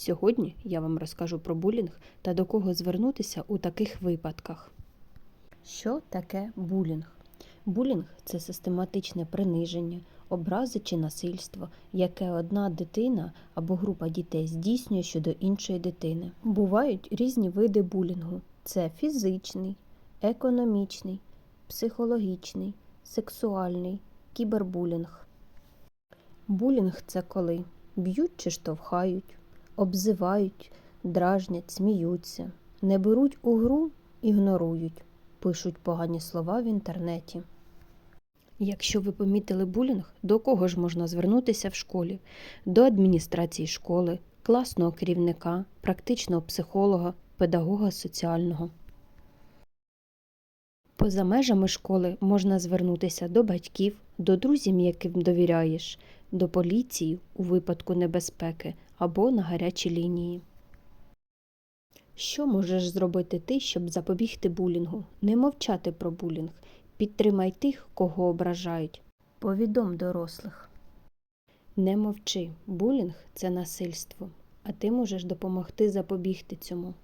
Сьогодні я вам розкажу про булінг та до кого звернутися у таких випадках. Що таке булінг? Булінг це систематичне приниження, образи чи насильство, яке одна дитина або група дітей здійснює щодо іншої дитини. Бувають різні види булінгу: це фізичний, економічний, психологічний, сексуальний, кібербулінг. Булінг це коли б'ють чи штовхають, обзивають, дражнять, сміються, не беруть у гру, ігнорують, пишуть погані слова в інтернеті. Якщо ви помітили булінг, до кого ж можна звернутися в школі? До адміністрації школи, класного керівника, практичного психолога, педагога соціального. Поза межами школи можна звернутися до батьків, до друзів, яким довіряєш, до поліції у випадку небезпеки або на гарячі лінії. Що можеш зробити ти, щоб запобігти булінгу? Не мовчати про булінг. Підтримай тих, кого ображають. Повідом дорослих. Не мовчи. Булінг це насильство, а ти можеш допомогти запобігти цьому.